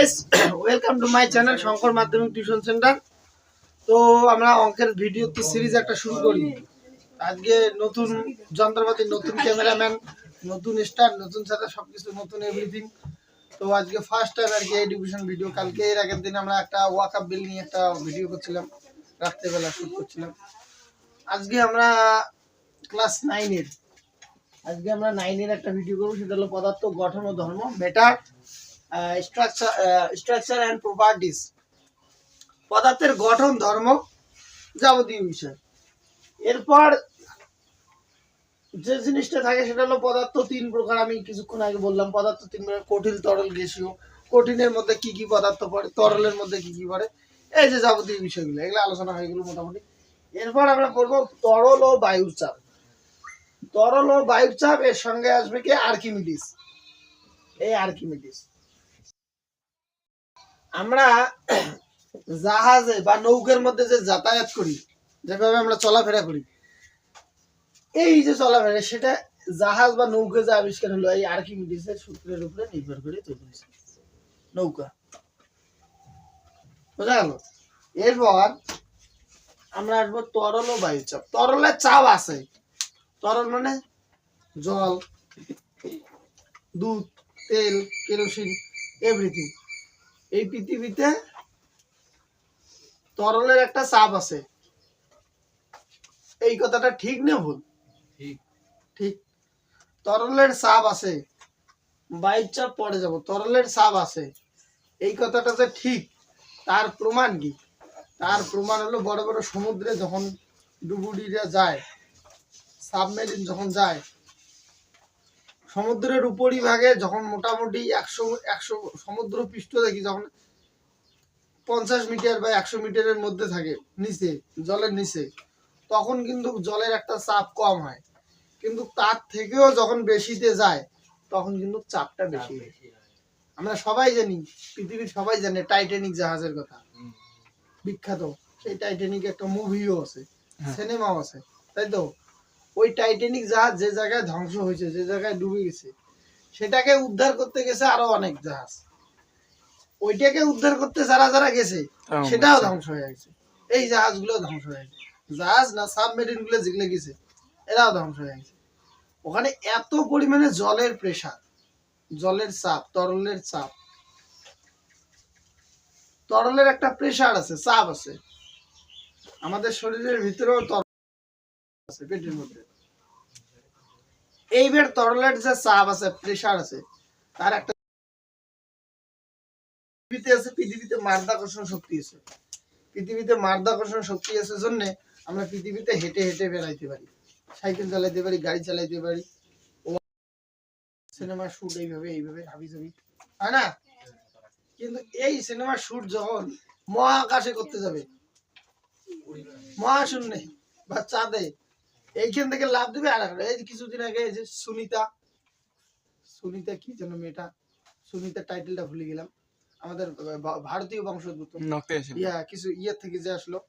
Guys welcome to my channel Shankar মাধ্যমিক tuition centre তো আমরা অঙ্কের ভিডিও তো সিরিজ একটা শুরু করি। আজকে নতুন যন্ত্রপাতি, নতুন ক্যামেরাম্যান নতুন স্টার নতুন সাথে সবকিছু নতুন এভরিথিং তো আজকে ফার্স্ট টাইম আর কি এডুকেশন ভিডিও কালকে এর আগের দিন আমরা একটা ওয়াক আপ বিল নিয়ে একটা ভিডিও করছিলাম। রাত্রেবেলা শুট করছিলাম। আজকে আমরা ক্লাস নাইনের আজকে আমরা নাইনের একটা ভিডিও করব। সেটা হলো পদার্থ, গঠন ও ধর্ম। Matter structure structure and properties পদার্থের গঠন, ধর্ম যাবতীয় বিষয়। এরপর যে জিনিসটা থাকে সেটা হলো পদার্থ তিন প্রকার, আমি কিছুক্ষণ আগে বললাম পদার্থ তিন প্রকার, কঠিন, তরল, গ্যাসীয়। কঠিনের মধ্যে কি কি পদার্থ পড়ে, তরলের মধ্যে কি কি পড়ে, এই যে যাবতীয় বিষয়গুলো, এগুলো আলোচনা হয়ে গেল মোটামুটি। এরপর আমরা পড়ব তরল ও বায়ুর চাপ। তরল ও বায়ুর চাপ এর সঙ্গে আসবে কি? আর্কিমিডিস। এই আর্কিমিডিস। আমরা জাহাজে বা নৌকার মধ্যে যে যাতায়াত করি, যেভাবে আমরা চলাফেরা করি, এই যে চলাফেরা, সেটা জাহাজ বা নৌকা যে আবিষ্কার হলো, এই আর্কিমিডিসের সূত্রের উপরে নির্ভর করে তৈরি হয়েছে নৌকা। বোঝা গেল? এরপর আমরা আসব তরল ও বায়ু চাপ। তরলের চাপ আছে। তরল মানে জল, দুধ, তেল, কেরোসিন এভরিথিং এই পৃথিবীতে তরলের একটা চাপ আছে। এই কথাটা ঠিক না ভুল? ঠিক। তরলের চাপ আছে বায়ুর চাপ পড়ে যাব। তরলের চাপ আছে। এই কথাটা যে ঠিক তার প্রমাণ কি? তার প্রমাণ হলো বড় বড় সমুদ্রে যখন ডুবুরিরা যায় সাবমেরিন যখন যায় সমুদ্রের উপরিভাগে যখন মোটামুটি একশো একশো সমুদ্র পৃষ্ঠ দেখি যখন পঞ্চাশ মিটার বা একশো মিটারের মধ্যে থাকে নিচে জলের নিচে তখন কিন্তু জলের একটা চাপ কম হয়। কিন্তু তার থেকেও যখন বেশিতে যায় তখন কিন্তু চাপটা বেশি হয়। আমরা সবাই জানি পৃথিবীর সবাই জানে টাইটানিক জাহাজের কথা। বিখ্যাত। সেই টাইটানিক একটা মুভিও আছে সিনেমাও আছে তাই তো? ওই টাইটানিক জাহাজ যে জায়গায় ধ্বংস হয়েছে যে জায়গায় ডুবে গেছে সেটাকে উদ্ধার করতে গেছে আরও অনেক জাহাজ। ওইটাকে উদ্ধার করতে যারা যারা গেছে সেটাও ধ্বংস হয়ে গেছে। এই জাহাজগুলো ধ্বংস হয়ে গেছে। জাহাজ না সাবমেরিনগুলো যেগুলো গেছে এরাও ধ্বংস হয়ে গেছে। ওখানে এত পরিমাণে জলের প্রেসার জলের চাপ তরলের চাপ তরলের একটা প্রেসার আছে চাপ আছে। আমাদের শরীরের ভিতরেও তরল তরলের যে চাপ আছে আছে, তার একটা পৃথিবীতে আছে, পৃথিবীতে শক্তি আছে। পৃথিবীতে শক্তি আছে জন্য আমরা পৃথিবীতে হেঁটে হেঁটে বেড়াইতে পারি, সাইকেল চালাইতে পারি, গাড়ি চালাইতে পারি। সিনেমার শুট এইভাবে এইভাবে, হাবি জাবি। হয় না? কিন্তু এই সিনেমার শুট যখন মহাকাশে করতে যাবে, মহাশূন্যে বা চাঁদে এইখান থেকে লাভ দেবে আর এই যে কিছুদিন আগে এই যে সুনিতা সুনিতা কি যেন মেয়েটা সুনিতা টাইটেলটা ভুলে গেলাম। আমাদের ভারতীয় বংশোদ্ভূত। ইয়া কিছু ইয়ে থেকে যে আসলো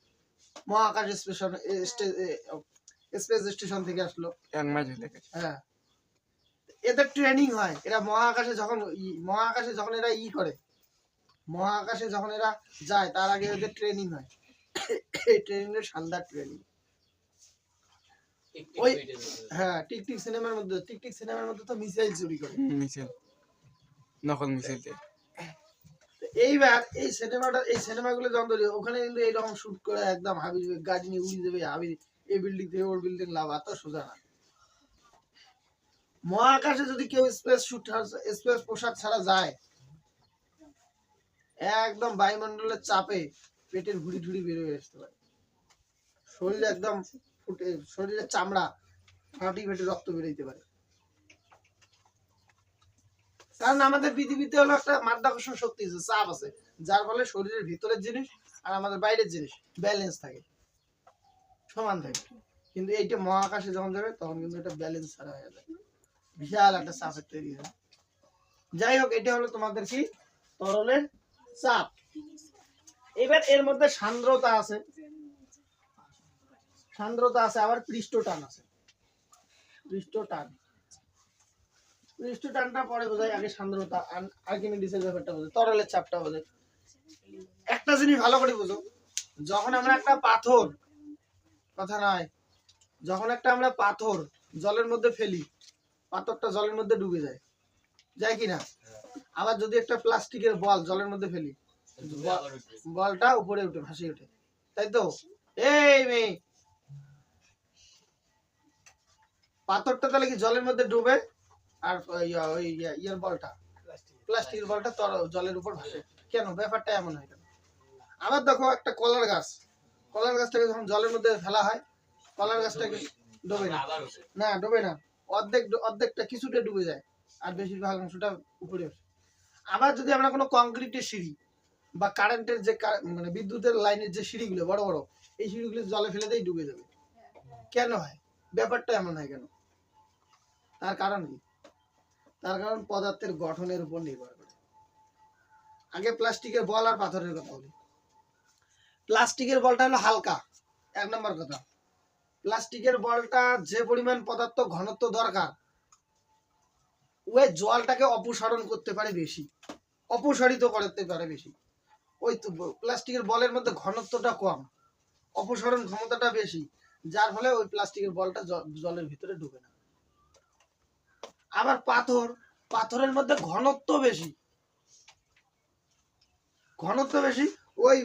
মহাকাশ স্টেশন স্পেস স্টেশন থেকে আসলো। হয়ে। এদের ট্রেনিং হয় এরা মহাকাশে যখন ই- মহাকাশে যখন এরা ই করে মহাকাশে যখন এরা যায় তার আগে এদের ট্রেনিং হয়। এই ট্রেনিং এর শানদার ট্রেনিং। ওই হ্যাঁ টিকটিক সিনেমার মধ্যে টিকটিক সিনেমার মধ্যে তো মিসাইল চুরি করে। মিছিল নকল দিয়ে। এইবার এই সিনেমাটা এই সিনেমাগুলো যখন ধরি ওখানে কিন্তু এইরকম শুট করে একদম হাবি গাড়ি নিয়ে দেবে হাবি এই বিল্ডিং থেকে ওর বিল্ডিং লাভ এত সোজা না। মহাকাশে যদি কেউ স্পেস শুট স্পেস পোশাক ছাড়া যায় একদম বায়ুমণ্ডলের চাপে পেটের ভুড়ি ঠুড়ি বের হয়ে আসতে পারে। শরীর একদম ফুটে, শরীরের চামড়া ফাটি ফেটে রক্ত বেরোইতে পারে। কারণ আমাদের পৃথিবীতে হলো একটা মাধ্যাকর্ষণ শক্তি আছে, চাপ আছে, যার ফলে শরীরের ভিতরের জিনিস আর আমাদের বাইরের জিনিস ব্যালেন্স থাকে, সমান থাকে। কিন্তু এইটা মহাকাশে যখন যাবে, তখন কিন্তু এটা ব্যালেন্স ছাড়া হয়ে যাবে। বিশাল একটা চাপের তৈরি হয়। যাই হোক, এটা হলো তোমাদের কি? তরলের চাপ। এবার এর মধ্যে সান্দ্রতা আছে। সান্দ্রতা আছে আবার পৃষ্ঠ টান আছে। পৃষ্ঠ টান পৃষ্ঠ টানটা পরে বোঝায় আগে সান্দ্রতা আর্কিমিডিসের ব্যাপারটা বোঝায় তরলের চাপটা বোঝায় একটা জিনিস ভালো করে বুঝো যখন আমরা একটা পাথর কথা নয় যখন একটা আমরা পাথর জলের মধ্যে ফেলি পাথরটা জলের মধ্যে ডুবে যায় যায় কি না আবার যদি একটা প্লাস্টিকের বল জলের মধ্যে ফেলি বলটা উপরে উঠে ভাসিয়ে ওঠে তাই তো? এই মেয়ে পাথরটা তাহলে কি জলের মধ্যে ডুবে আর ওই, ইয়া- ইয়ার বলটা, প্লাস্টিকের বলটা তর- জলের উপর ভাসে। কেন? ব্যাপারটা এমন হয় আবার দেখো একটা কলার গাছ। কলার গাছটাকে যখন জলের মধ্যে ফেলা হয়, কলার গাছটাকে ডুবে না। না, ডুবে না। অর্ধেক, অর্ধেকটা কিছুটা ডুবে যায় আর বেশিরভাগ অংশটা উপরে ওঠে আবার যদি আমরা কোনো কংক্রিটের সিঁড়ি বা কারেন্টের যে মানে বিদ্যুতের লাইনের যে সিঁড়িগুলো, বড় বড়, এই সিঁড়িগুলো জলে ফেলে দেই ডুবে যাবে। কেন হয়? ব্যাপারটা এমন হয় কেন? তার কারণ কি? তার কারণ পদার্থের গঠনের উপর নির্ভর করে। আগে প্লাস্টিকের বল আর পাথরের কথা বলি। প্লাস্টিকের বলটা হলো হালকা, এক নম্বর কথা। প্লাস্টিকের বলটা যে পরিমাণ পদার্থ ঘনত্ব দরকার, ওই জলটাকে অপসারণ করতে পারে বেশি, অপসারিত করতে পারে বেশি। ওই তো প্লাস্টিকের বলের মধ্যে ঘনত্বটা কম, অপসারণ ক্ষমতাটা বেশি যার ফলে ওই প্লাস্টিকের বলটা জলের ভিতরে ডুবে না। আবার পাথর, পাথরের মধ্যে ঘনত্ব বেশি। ঘনত্ব বেশি, ওই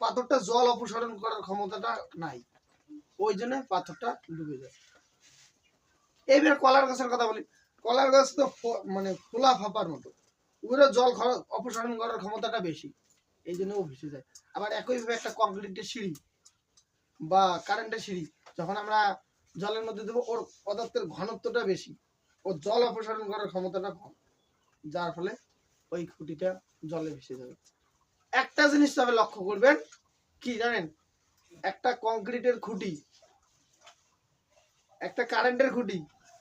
পাথরটা জল অপসারণ করার ক্ষমতাটা নাই। ওই জন্য পাথরটা ডুবে যায়। এইবার কলার গাছের কথা বলি। কলার গাছ তো মানে ফোলা ফাঁপার মতো। ওগুলো জল অপসারণ করার ক্ষমতাটা বেশি। এই জন্য ও ভেসে যায়। আবার একইভাবে একটা কংক্রিটের সিঁড়ি। বা কারেন্টের সিঁড়ি, যখন আমরা জলের মধ্যে দেবো, ওর পদার্থের ঘনত্বটা বেশি। ও জল অপসারণ করার ক্ষমতাটা কম, যার ফলে ওই খুঁটিটা জলে ভেসে যাবে। একটা জিনিস তবে লক্ষ্য করবেন, কি জানেন? একটা কংক্রিটের খুঁটি, একটা কারেন্টের খুঁটি,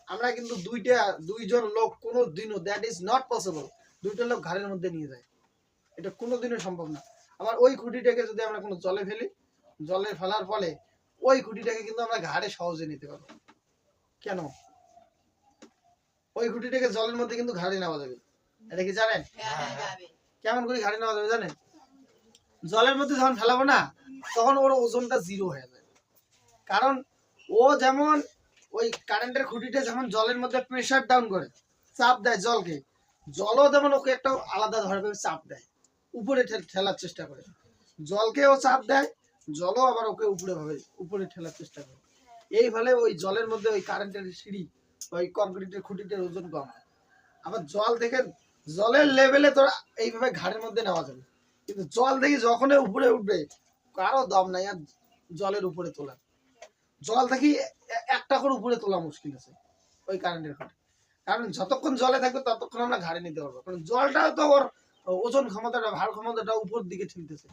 আমরা কিন্তু দুইটা, দুইজন লোক কোনো দিনও দ্যাট ইজ নট পসিবল দুইটা লোক ঘাড়ের মধ্যে নিয়ে যায়। এটা কোনো দিনও সম্ভব না। আবার ওই খুঁটিটাকে যদি আমরা কোনো জলে ফেলি জলে ফেলার ফলে ওই খুঁটিটাকে কিন্তু আমরা ঘাড়ে সহজে নিতে পারব। কেন? ওই খুঁটিটাকে জলের মধ্যে কিন্তু ঘাড়ে নেওয়া যাবে। এটা কি জানেন? কেমন করে ঘাড়ে নেওয়া যাবে জানেন? জলের মধ্যে যখন ফেলাবো না তখন ওর ওজনটা জিরো হয়ে যায় কারণ ও যেমন ওই কারেন্টের খুঁটিটা যেমন জলের মধ্যে প্রেসার ডাউন করে চাপ দেয় জলকে জলও যেমন ওকে একটা আলাদা ধরনের চাপ দেয়। উপরে ঠেলার চেষ্টা করে। জলকেও চাপ দেয় জলও আবার ওকে উপরে ভাবে, উপরে ঠেলার চেষ্টা করে। এই ফলে ওই জলের মধ্যে ওই কারেন্টের সিঁড়ি ওই কংক্রিটের খুঁটিটার ওজন কম আবার জল থেকে জলের লেভেলে তোরা এইভাবে ঘাড়ের মধ্যে নেওয়া যাবে। কিন্তু জল দেখি যখন উপরে উঠবে, কারও দম নাই আর জলের উপরে তোলা। জল দেখি একটা করে উপরে তোলা মুশকিল আছে, ওই কারেন্টের ঘাটে কারণ যতক্ষণ জলে থাকবে, ততক্ষণ আমরা ঘাড়ে নিতে পারব কারণ জলটাও তো ওর ওজন ক্ষমতাটা, ভার ক্ষমতাটা উপর দিকে ঠেলতেছে।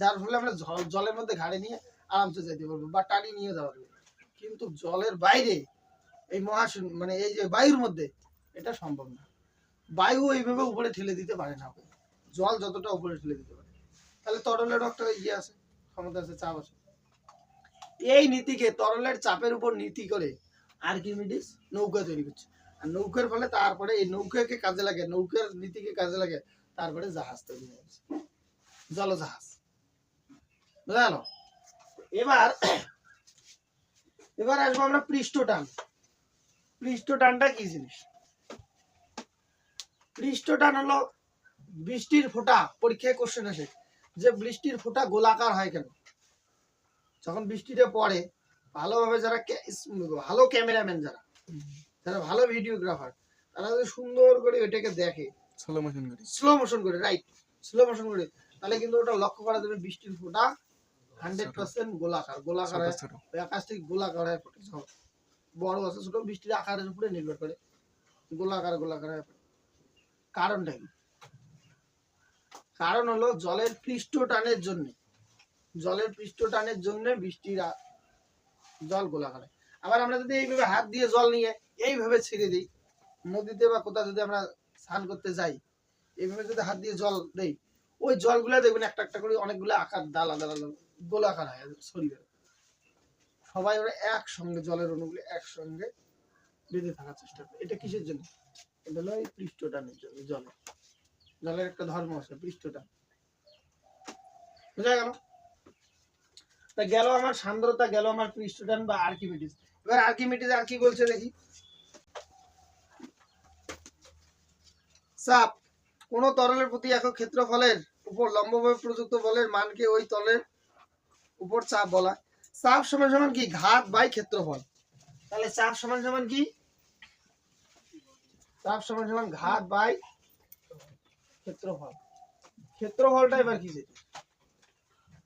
যার ফলে আমরা জলের মধ্যে ঘাড়ে নিয়ে আরামসে যেতে পারব বা টানি নিয়ে যাওয়া যাবে। কিন্তু জলের বাইরে এই মহাশূন্য মানে এই যে বায়ুর মধ্যে এটা সম্ভব না। বায়ু এইভাবে উপরে ঠেলে দিতে পারে না জল যতটা উপরে ঠেলে দিতে পারে। তাহলে তরলের একটা ইয়ে আছে, ক্ষমতা আছে, চাপ আছে। এই নীতিকে, তরলের চাপের উপর নীতি করে আর্কিমিডিস নৌকা তৈরি করছে। আর নৌকার ফলে তারপরে এই নৌকাকে কাজে লাগে নৌকার নীতিকে কাজে লাগে তারপরে জাহাজ তৈরি হয়েছে। জলজাহাজ। বুঝা গেল এবার এবার আসব আমরা পৃষ্ঠ টান পৃষ্ঠ টানটা কি জিনিস? পৃষ্ঠ টান হলো বৃষ্টির ফোঁটা পরীক্ষায় কোশ্চেন আসে। যে বৃষ্টির ফোঁটা গোলাকার হয় কেন? যখন বৃষ্টিটা পড়ে ভালোভাবে যারা ভালো ক্যামেরাম্যান যারা যারা ভালো ভিডিওগ্রাফার তারা যদি সুন্দর করে ওইটাকে দেখে স্লো মোশন করি। স্লো মোশন করে রাইট স্লো মোশন করে তাহলে কিন্তু ওটা লক্ষ্য করা যাবে বৃষ্টির ফোঁটা হান্ড্রেড পার্সেন্ট গোলাকার ওই আকাশ থেকে গোলাকার হয়ে পড়ে ঝড়। বড় আছে ছোট বৃষ্টির আকারের উপরে নির্ভর করে। গোলাকার গোলাকার হয়ে। পড়ে কারণটা কি কারণ হলো জলের পৃষ্ঠ টানের জন্য। জলের পৃষ্ঠ টানের জন্য বৃষ্টির জল গোলাকার। আবার আমরা যদি এইভাবে হাত দিয়ে জল নিয়ে এইভাবে ছেড়ে দিই নদীতে বা কোথাও যদি আমরা স্নান করতে যাই এইভাবে যদি হাত দিয়ে জল দেই ওই জলগুলা দেখবেন একটা একটা করে অনেকগুলো আকার দাল আলাদা আলাদা গোলাকার হয় শরীরে সবাই ওরা একসঙ্গে, জলের অণুগুলো একসঙ্গে বেঁধে থাকার চেষ্টা করে। এটা কিসের জন্য? এটা হলো পৃষ্ঠটানের জন্য, জলে। জলের একটা ধর্ম আছে বুঝা গেল? তা গেল আমার সান্দ্রতা, গেল আমার পৃষ্ঠটান বা আর্কিমিডিস। এবার আর্কিমিডিস আর কি বলছে দেখি? চাপ। কোন তরলের প্রতি একক ক্ষেত্রফলের উপর লম্বভাবে প্রযুক্ত বলের মানকে ওই তলের উপর চাপ বলা। চাপ সমান সমান কি? ঘাত বাই ক্ষেত্রফল। তাহলে চাপ সমান সমান কি? চাপ সমান সমান ঘাত বাই ক্ষেত্রফল। ক্ষেত্রফলটা এবার কি যে?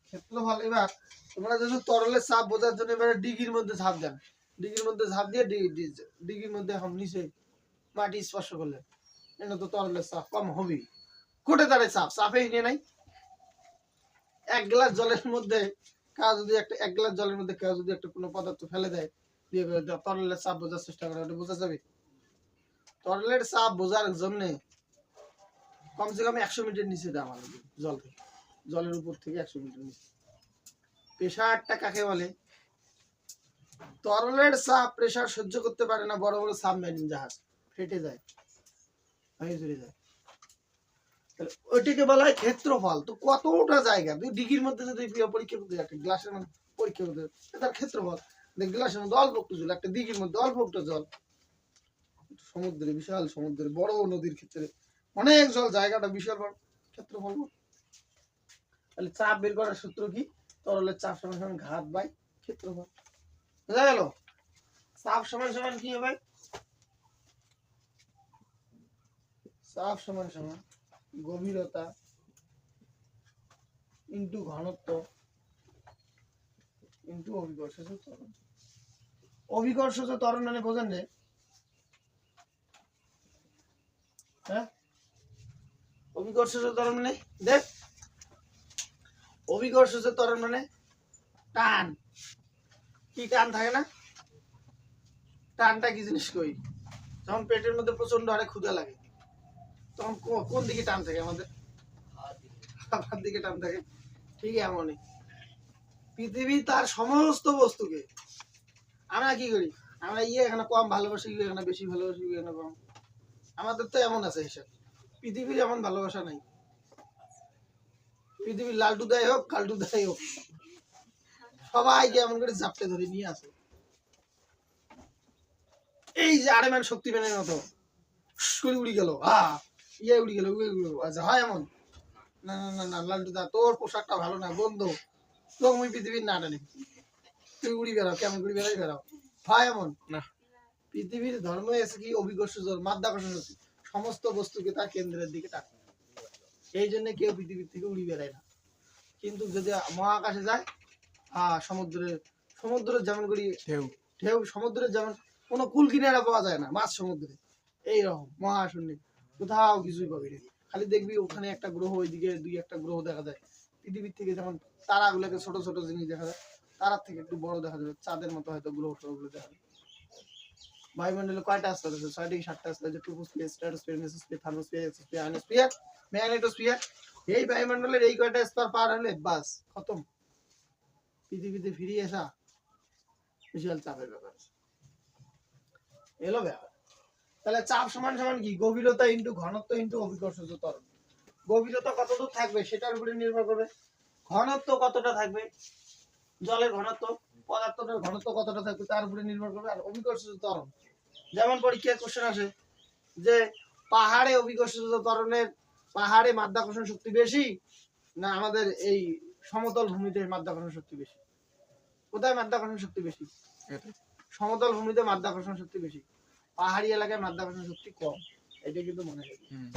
ক্ষেত্রফল এবার তোমরা যদি তরলের চাপ বোঝার জন্য এবারে ডিগির মধ্যে ঝাঁপ দেন। ডিগির মধ্যে ঝাঁপ দিয়ে ডি- ডি- ডিগির মধ্যে এখন নিচে মাটি স্পর্শ করলে এটা তো তরলের চাপ কম হবেই। কোটে তারে চাপ, চাপেই নিয়ে নাই। এক গ্লাস জলের মধ্যে কেউ যদি একটা এক গ্লাস জলের মধ্যে কেউ যদি একটা কোনো পদার্থ ফেলে দেয় দিয়ে বলে, "দাও, তরলের চাপ বোঝার চেষ্টা করে ওটা বোঝা যাবে? তরলের চাপ বোঝার জন্য কমসে কম একশো মিটার নিচে দেওয়া লাগবে জল থেকে। জলের উপর থেকে একশো মিটার নিচে। প্রেশারটা কাকে বলে? তরলের চাপ প্রেশার সহ্য করতে পারে না বড় বড় সাবমেরিন জাহাজ। ফেটে যায় ভেঙে চলে যায়। ওইটাকে বলা হয় ক্ষেত্রফল। তো কতটা জায়গা? তুই ডিগির মধ্যে যদি পরীক্ষা করতে যাচ্ছে গ্লাসের মধ্যে পরীক্ষা করতে তার ক্ষেত্রফল। গ্লাসের মধ্যে অল্প একটু জল, একটা দিঘির মধ্যে অল্প একটু জল। সমুদ্রে বিশাল সমুদ্রে বড় নদীর ক্ষেত্রে অনেক জল, জায়গাটা বিশাল বড়। ক্ষেত্রফল। তাহলে চাপ বের করার সূত্র কি? তরলের চাপ সমান সমান ঘাত বাই ক্ষেত্রফল। বোঝা গেল? চাপ সমান সমান কি হবে? চাপ সমান সমান গভীরতা, ইন্টু ঘনত্ব, ইন্টু অভিকর্ষজ ত্বরণ। অভিকর্ষজ ত্বরণ মানে বোঝেন যে হ্যাঁ? ত্বরণ মানে মানে টান। কি টান থাকে না? টানটা কি জিনিস কই? যখন পেটের মধ্যে প্রচণ্ড হারে ক্ষুধা লাগে। কোন দিকে টান থাকে আমাদের? দিকে টান থাকে। ঠিক এমনই। পৃথিবী তার সমস্ত বস্তুকে। আমরা কি করি? আমরা ইয়ে এখানে কম ভালোবাসি ইয়ে এখানে বেশি ভালোবাসি ইয়ে এখানে কম। আমাদের তো এমন আছে হিসাব। পৃথিবীর এমন ভালোবাসা নাই। পৃথিবীর লালটু দেয় হোক কালটু দেয় হোক। সবাইকে এমন করে জাপটে ধরে নিয়ে আসে। এই যে আরেমান শক্তিম্যানের মতো। উড়ি গেল। আ ইয়ে উড়ি গেল আচ্ছা হয় এমন? না না না না লালটু দা তোর পোশাকটা ভালো না বন্ধ তোর মুই পৃথিবীর না টানি তুই উড়ি বেড়াও কেমন করে বেড়াই বেড়াও? হয় এমন? না। পৃথিবীর ধর্ম এসে কি অভিকর্ষ জোর মাধ্যাকর্ষণ শক্তি সমস্ত বস্তুকে তার কেন্দ্রের দিকে টানে এই জন্য কেউ পৃথিবীর থেকে উড়ি বেড়ায় না। কিন্তু যদি মহাকাশে যায় আহ সমুদ্রে সমুদ্রের যেমন করি ঢেউ। ঢেউ সমুদ্রের যেমন কোনো কুল কিনারা পাওয়া যায় না মাছ সমুদ্রে। এইরকম মহাশূন্যে। কোথাও কিছুই পাবি না। খালি দেখবি ওখানে একটা গ্রহ, ওইদিকে দুই একটা গ্রহ দেখা যায়। পৃথিবীর থেকে যেমন তারাগুলোকে ছোট ছোট জিনিস দেখা যায়, তারার থেকে একটু বড় দেখা যাবে। চাঁদের মতো হয়তো গ্রহ ট্রহগুলো দেখা যায়। বায়ুমণ্ডলে কয়টা স্তর আছে? ছয় থেকে সাতটা থার্মোস্ফিয়ার, এক্সোস্ফিয়ার আয়নোস্ফিয়ার ম্যাগনেটোস্ফিয়ার। এই বায়ুমণ্ডলের এই কয়টা স্তর পার হলে বাস, খতম। পৃথিবীতে ফিরিয়ে আসা বিশাল চাপের ব্যাপার। এলো ব্যাপার। তাহলে চাপ সমান সমান কি? গভীরতা ইন্টু ঘনত্ব ইন্টু অভিকর্ষজ ত্বরণ। গভীরতা কতদূর থাকবে সেটার উপরে নির্ভর করবে। ঘনত্ব কতটা থাকবে? জলের ঘনত্ব পদার্থটার ঘনত্ব কতটা থাকবে তার উপরে নির্ভর করবে আর অভিকর্ষজ ত্বরণ। যেমন পরীক্ষায় কোশ্চেন আসে যে পাহাড়ে অভিকর্ষজ ত্বরণের পাহাড়ে মাধ্যাকর্ষণ শক্তি বেশি না আমাদের এই সমতল ভূমিতে মাধ্যাকর্ষণ শক্তি বেশি? কোথায় মাধ্যাকর্ষণ শক্তি বেশি? সমতল ভূমিতে মাধ্যাকর্ষণ শক্তি বেশি। পাহাড়ি এলাকায় মাধ্যাকর্ষণ শক্তি কম। এটা কিন্তু মনে হুম।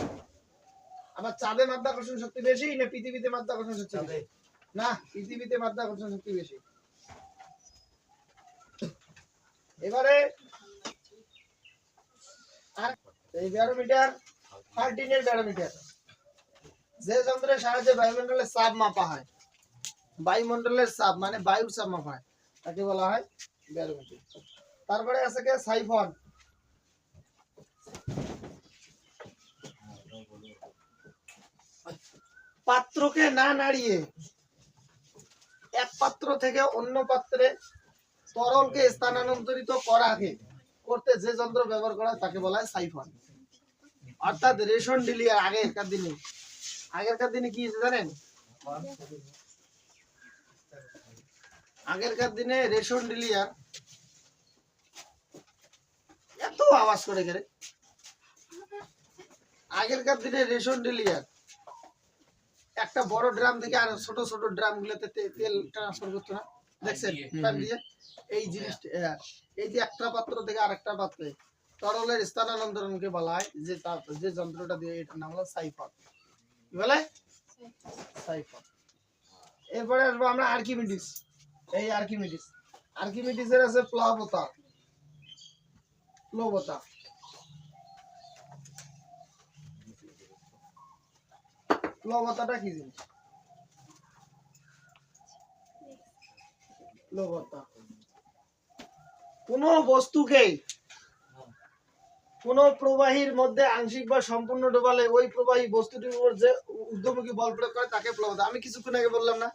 আবার চাঁদে মাধ্যাকর্ষণ শক্তি বেশি না পৃথিবীতে মাধ্যাকর্ষণ শক্তি বেশি? না পৃথিবীতে মাধ্যাকর্ষণ শক্তি বেশি। এবারে আর এই ব্যারোমিটার থার্টিনের ব্যারোমিটার। যে যন্ত্রের সাহায্যে বায়ুমণ্ডলের চাপ মাপা হয় বায়ুমণ্ডলের চাপ মানে বায়ুর চাপ মাপা হয় তাকে বলা হয় ব্যারোমিটার। তারপরে আছে কে? সাইফন। পাত্রকে না নাড়িয়ে এক পাত্র থেকে অন্য পাত্রে তরলকে স্থানান্তরিত করাকে করতে যে যন্ত্র ব্যবহার করা তাকে বলা হয় সাইফন। অর্থাৎ রেশন ডিলিয়ার আগেরকার দিনে। আগেরকার দিনে কি জানেন? আগেরকার দিনে রেশন ডিলিয়ার এত আওয়াজ করে গেলে। আগেরকার দিনে রেশন ডিলিয়ার। একটা বড় ড্রাম থেকে আর ছোট ছোট ড্রাম গুলোতে তেল ট্রান্সফার করতো না। দেখছেন? এই জিনিসটা হ্যাঁ, এই যে একটা পাত্র থেকে আরেকটা পাত্রে তরলের স্থানান্তরণকে বলা হয় যে তাপ- যে যন্ত্রটা দিয়ে এটার নাম হলো সাইফন কি বলে? সাইফন এরপরে আসব আমরা আর্কিমিডিস। এই আর্কিমিডিস। আর্কিমিডিসের আছে প্লাবতা। প্লবতা। প্লবতাটা কি জিনিস? কোন বস্তুকে কোন প্রবাহীর মধ্যে আংশিক বা সম্পূর্ণ ডোবালে ওই প্রবাহী বস্তুটির উপর যে বল প্রয়োগ করে তাকে প্লবতা। আমি কিছুক্ষণ আগে বললাম না,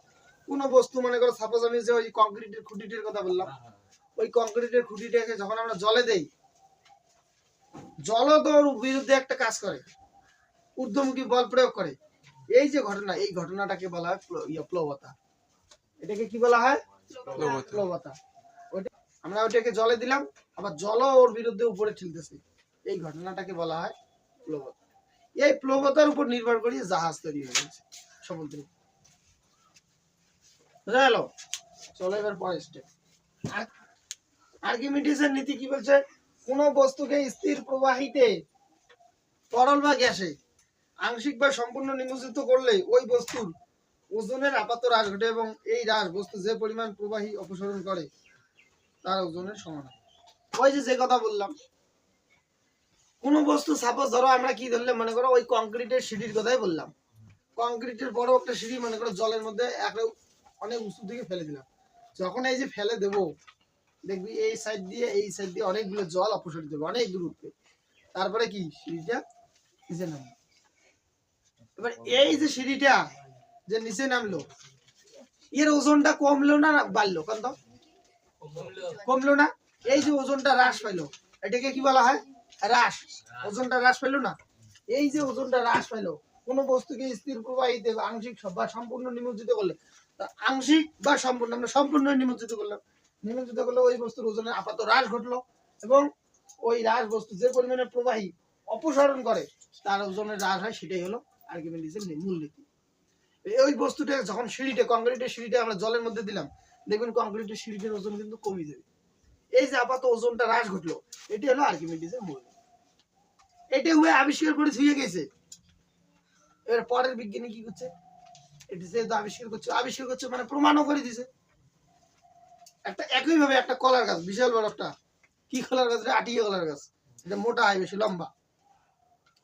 কোন বস্তু মনে করো সাপোজ আমি যে ওই কংক্রিটের খুঁটিটির কথা বললাম, ওই কংক্রিটের খুঁটিটাকে যখন আমরা জলে দেই জল তো বিরুদ্ধে একটা কাজ করে, ঊর্ধ্বমুখী বল প্রয়োগ করে। এই যে ঘটনা এই ঘটনাটাকে বলা হয় ইয়ে, প্লবতা। এটাকে কি বলা হয়? প্লবতা। প্লবতা। আমরা ওটাকে জলে দিলাম আবার জলও ওর বিরুদ্ধে উপরে ঠেলতেছে। এই ঘটনাটাকে বলা হয় প্লবতা। এই প্লবতার উপর নির্ভর করে জাহাজ তৈরি হয়ে গেছে সমুদ্রে। বুঝা গেল? চলো এবার পরের স্টেপ আর্কিমিডিসের নীতি কি বলছে? কোন বস্তুকে স্থির প্রবাহিতে তরল বা গ্যাসে আংশিক বা সম্পূর্ণ নিমজ্জিত করলে ওই বস্তুর ওজনের আপাত হ্রাস ঘটে এবং এই হ্রাস বস্তু যে পরিমাণ প্রবাহী অপসারণ করে, তার ওজনের সমান ওই যে যে কথা বললাম, কোন বস্তু সাপোজ ধরো আমরা কি ধরলে মনে করো ওই কংক্রিটের সিঁড়ির কথাই বললাম। কংক্রিটের বড় একটা সিঁড়ি মনে করো জলের মধ্যে একটা অনেক উঁচু দিকে ফেলে দিলাম। যখন এই যে ফেলে দেব, দেখবি এই সাইড দিয়ে, এই সাইড দিয়ে অনেকগুলো জল অপসারিত হবে, অনেক দূর উঠবে তারপরে কি, সিঁড়িটা নিচে নামবে। এবার এই যে সিঁড়িটা যে নিচে নামলো এর ওজনটা কমলো না বাড়লো? কত? কমলো। না? এই যে ওজনটা হ্রাস পাইলো এটাকে কি বলা হয়? হ্রাস। ওজনটা হ্রাস পাইলো না? এই যে ওজনটা হ্রাস পাইলো কোন বস্তুকে স্থির প্রবাহিতে আংশিক বা সম্পূর্ণ নিমজ্জিত করলে আংশিক বা সম্পূর্ণ আমরা সম্পূর্ণ নিমজ্জিত করলাম। নিমজ্জিত করলে ওই বস্তুর ওজনের আপাত হ্রাস ঘটলো এবং ওই হ্রাস বস্তু যে পরিমাণে প্রবাহী অপসারণ করে তার ওজনের হ্রাস হয় সেটাই হলো আর্কিমেডিসের মূল নীতি এই- ওই বস্তুটা যখন কংক্রিটের আমরা জলের মধ্যে দিলাম, দেখবেন কংক্রিটের ওজন কিন্তু কমে যাবে। এই যে আপাতত ওজনটা হ্রাস ঘটলো, এটি হলো। এটা আবিষ্কার করে ধুয়ে গেছে। এবার পরের বিজ্ঞানী কি করছে? এটি যেহেতু আবিষ্কার করছে আবিষ্কার করছে মানে প্রমাণও করে দিছে একটা একই ভাবে একটা কলার গাছ, বিশাল বড় একটা কি কলার গাছ? আটিয়া কলার গাছ। এটা মোটা হয় বেশি লম্বা।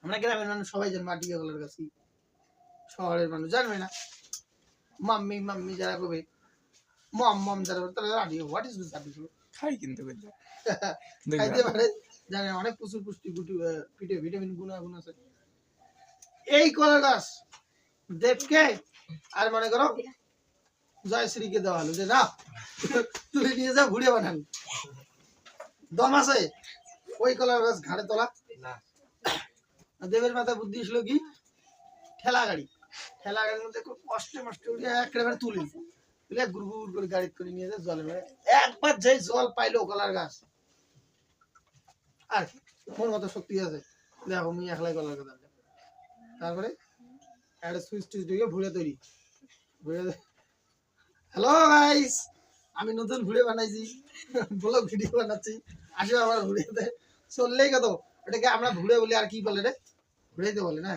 আমরা গ্রামের মানুষ সবাই জানব আটিয়া কলার গাছ কি? শহরের মানুষ জানবে না। মাম্মি মাম্মি যারা কবে মম মম যারা তারা আটিয়া হোয়াট ইজ দিস আটিয়া খাই কিন্তু খাইতে পারে জানে অনেক প্রচুর পুষ্টি পিঠে ভিটামিন গুণাগুণ আছে। এই কলা গাছ দেবকে আর মনে করো জয়শ্রীকে দেওয়া হলো। যে না তুলে নিয়ে যা ঘুরে বানান দম আছে? ওই কলার গাছ ঘাড়ে তোলা। আর দেবের মাথায় বুদ্ধি ছিল কি? ঠেলা গাড়ি। ঠেলা গাড়ির মধ্যে খুব কষ্টে মষ্টে উঠে একেবারে তুলি তুলে গুড় গুড় করে গাড়ি করে নিয়ে যায় জলের মধ্যে একবার যেই জল পাইলো কলার গাছ। আর মোর মতো শক্তি আছে। দেখো, আমি একলাই কলার কথা তারপরে একটা সুইচ টুইচ ঢুকে ভুড়ে তৈরি। ভুড়ে হ্যালো গাইস, আমি নতুন ভুড়ে বানাইছি। ব্লগ ভিডিও বানাচ্ছি। আসো আমার ভুড়েতে। চললেই কত? ওটাকে আমরা ভুড়ে বলি, আর কি বলে রে? বলে না?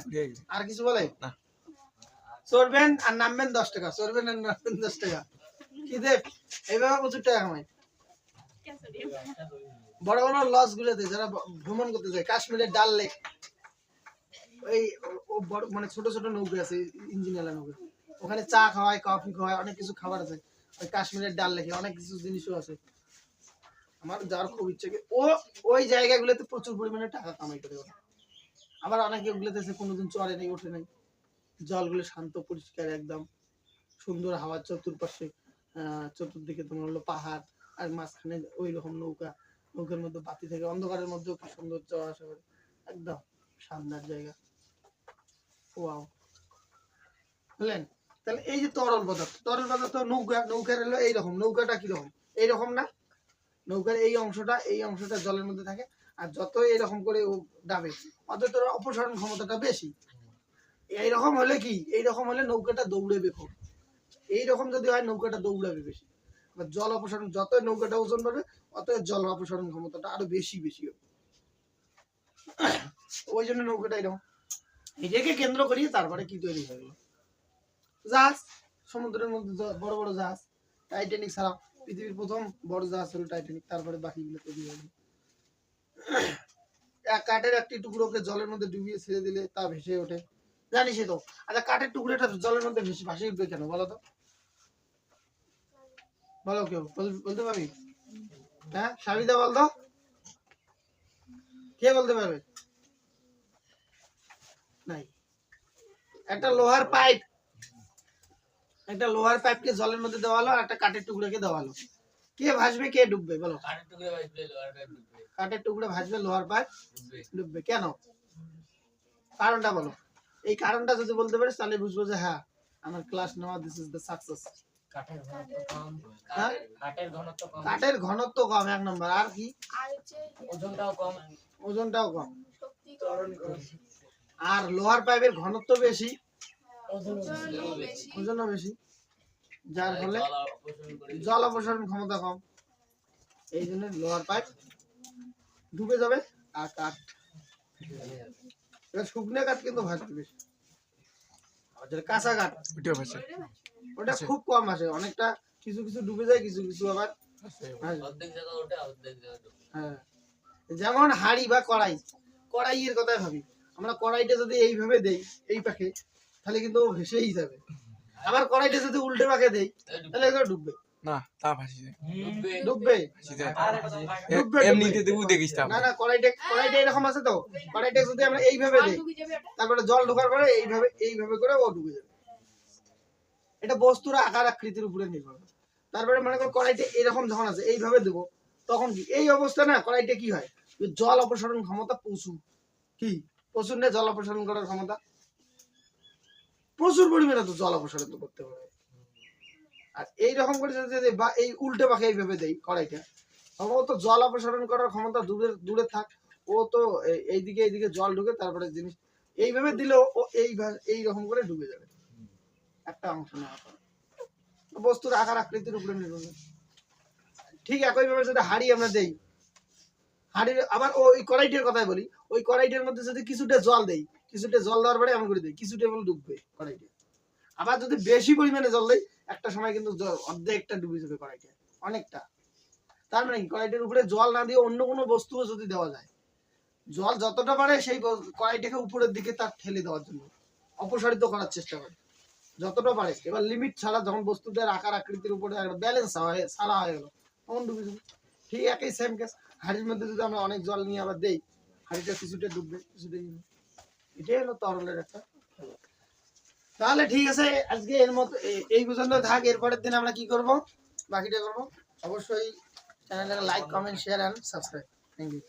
আর কিছু বলে? না। চড়বেন আর নামবেন দশ টাকা চড়বেন আর নামবেন দশ টাকা। কি দেব এইভাবে প্রচুর টাকা কামাই। বড় বড় লস গুলোতে যারা ভ্রমণ করতে যায় কাশ্মীরের ডাল লেক। ওই বড় মানে ছোট ছোট নৌকা আছে ইঞ্জিনিয়ার নৌকা। ওখানে চা খাওয়ায় কফি খাওয়ায় অনেক কিছু খাবার আছে। ওই কাশ্মীরের ডাল লেখে অনেক কিছু জিনিসও আছে। আমার যাওয়ার খুব ইচ্ছে ও ওই জায়গাগুলোতে প্রচুর পরিমাণে টাকা কামাই করে ওরা। আবার অনেকে ওগুলোতে কোনোদিন চরে নেই, ওঠে নাই। জলগুলো শান্ত, পরিষ্কার, একদম সুন্দর হাওয়া, চতুর্পাশে চতুর্দিকে তোমার হলো পাহাড় আর মাঝখানে ওই রকম নৌকা, নৌকার মধ্যে বাতি থেকে, অন্ধকারের মধ্যেও কি সুন্দর যাওয়া আসা করে একদম শানদার জায়গা। ওয়াও বুঝলেন? তাহলে এই যে তরল পদার্থ তরল পদার্থ নৌকা, নৌকার হলো এইরকম, নৌকাটা কীরকম? এইরকম না? নৌকার এই অংশটা এই অংশটা জলের মধ্যে থাকে, আর যত এরকম করে ও ডাবে অত তোর অপসারণ ক্ষমতাটা বেশি। এইরকম হলে কি? এইরকম হলে নৌকাটা দৌড়েবে খুব। এইরকম যদি হয়, নৌকাটা দৌড়াবে বেশি। বা জল অপসারণ যত নৌকাটা ওজন পাবে অত জল অপসারণ ক্ষমতাটা আরও বেশি বেশি হবে। ওই জন্য নৌকাটা এরকম। এটাকে কেন্দ্র করিয়ে তারপরে কি তৈরি হয়ে গেল জাহাজ। সমুদ্রের মধ্যে বড় বড় জাহাজ। টাইটানিক ছাড়া পৃথিবীর প্রথম বড় জাহাজ হলো টাইটানিক তারপরে বাকিগুলো তৈরি হয়ে গেল এক কাঠের একটি টুকরোকে জলের মধ্যে ডুবিয়ে ছেড়ে দিলে তা ভেসে ওঠে। জানিস তো আচ্ছা কাঠের টুকরোটা জলের মধ্যে ভেসে ভাসে উঠবে কেন বলো তো? বলো কেউ বলতে পারবি? হ্যাঁ সাবিদা বলতো কে বলতে পারবে? নাই। একটা লোহার পাইপ, একটা লোহার পাইপকে জলের মধ্যে দেওয়ালো আর একটা কাঠের টুকরোকে দেওয়া হলো। কে ভাসবে কে ডুববে বলো। কাঠের টুকরো ভাজলে লোহার পাইপ ডুববে। ভাসবে লোহার পাইপ ডুববে। কেন? কারণটা বলো। এই কারণটা যদি বলতে পারিস তাহলে বুঝব যে হ্যাঁ আমার ক্লাস নেওয়া দিস ইজ দ্য সাকসেস কাঠের ঘনত্ব কম। হ্যাঁ? কাঠের ঘনত্ব কম। কাঠের ঘনত্ব কম এক নম্বর। আর কি? ওজনটাও কম। ওজনটাও কম। আর লোহার পাইপের ঘনত্ব বেশি। ওজনও বেশি। যার ফলে জল অপসারণ ক্ষমতা কম। এই জন্য লোহার পাইপ ডুবে যাবে আর কাঠ শুকনো কাঠ কিন্তু ভাসবে বেশি। যেটা কাঁচা কাঠ ভাসে। ওটা। খুব কম আসে। অনেকটা কিছু কিছু ডুবে যায় কিছু কিছু আবার হ্যাঁ। যেমন হাড়ি বা কড়াই কড়াইয়ের কথাই ভাবি। আমরা কড়াইটা যদি এইভাবে দেই এই পাখে তাহলে কিন্তু ভেসেই যাবে। আবার কড়াইটা যদি উল্টে পাখে দেই তাহলে এটা ডুববে। না তা যায়। ডুববে। ডুববে। এমনিতে দেবু দেখিস তা না না কড়াইটা কড়াইটা এরকম আছে তো। কড়াইটা যদি আমরা এইভাবে দেই তারপরে জল ঢোকার পরে এইভাবে এইভাবে করে ও ডুবে যাবে। এটা বস্তুর আকার আকৃতির উপরে নির্ভর করে। তারপরে মনে করো কড়াইটা এরকম যখন আছে এইভাবে দেবো তখন কি? এই অবস্থা না কড়াইটা কি হয়? জল অপসারণ ক্ষমতা প্রচুর। কি? প্রচুর না জল অপসারণ করার ক্ষমতা? প্রচুর পরিমাণে তো জল অপসারণ তো করতে পারে আর এই রকম করে যদি বা এই উল্টে পাখে এইভাবে দেই কড়াইটা ও তো জল অপসারণ করার ক্ষমতা দূরে দূরে থাক। ও তো এই- এইদিকে এইদিকে জল ঢুকে তারপরে জিনিস এইভাবে দিলেও ও এই এই রকম করে ডুবে যাবে। একটা অংশ পরে। বস্তুর আকার আকৃতির উপরে নির্ভর। ঠিক একইভাবে যদি হাড়ি আমরা দেই, হাড়ির আবার ওই কড়াইটের কথাই বলি, ওই কড়াইটের মধ্যে যদি কিছুটা জল দেই কিছুটা জল দেওয়ার পরে এমন করে দিই কিছুটা বলে ডুববে কড়াইটে আবার যদি বেশি পরিমাণে জল দেয় একটা সময় কিন্তু অর্ধেকটা ডুবে যাবে কড়াইটে অনেকটা। তার মানে কড়াইটের উপরে জল না দিয়ে অন্য কোনো বস্তুও যদি দেওয়া যায়, জল যতটা পারে সেই কড়াইটাকে উপরের দিকে তার ঠেলে দেওয়ার জন্য, অপসারিত করার চেষ্টা করে। যতটা পারে। এবার লিমিট ছাড়া যখন বস্তুটার আকার আকৃতির উপরে ব্যালেন্স হয় সারা হয়ে গেল, তখন ডুবে যাবে। ঠিক একই সেম কেস হাড়ির মধ্যে যদি আমরা অনেক জল নিয়ে আবার দেই, হাড়িটা কিছুটা ডুববে, কিছুটা। এটাই হলো তরলের একটা তাহলে ঠিক আছে, আজকে এর মতো এই পর্যন্ত থাক, এরপরের দিন আমরা কি করব? বাকিটা করব? অবশ্যই চ্যানেলটাকে like comment share and subscribe thank you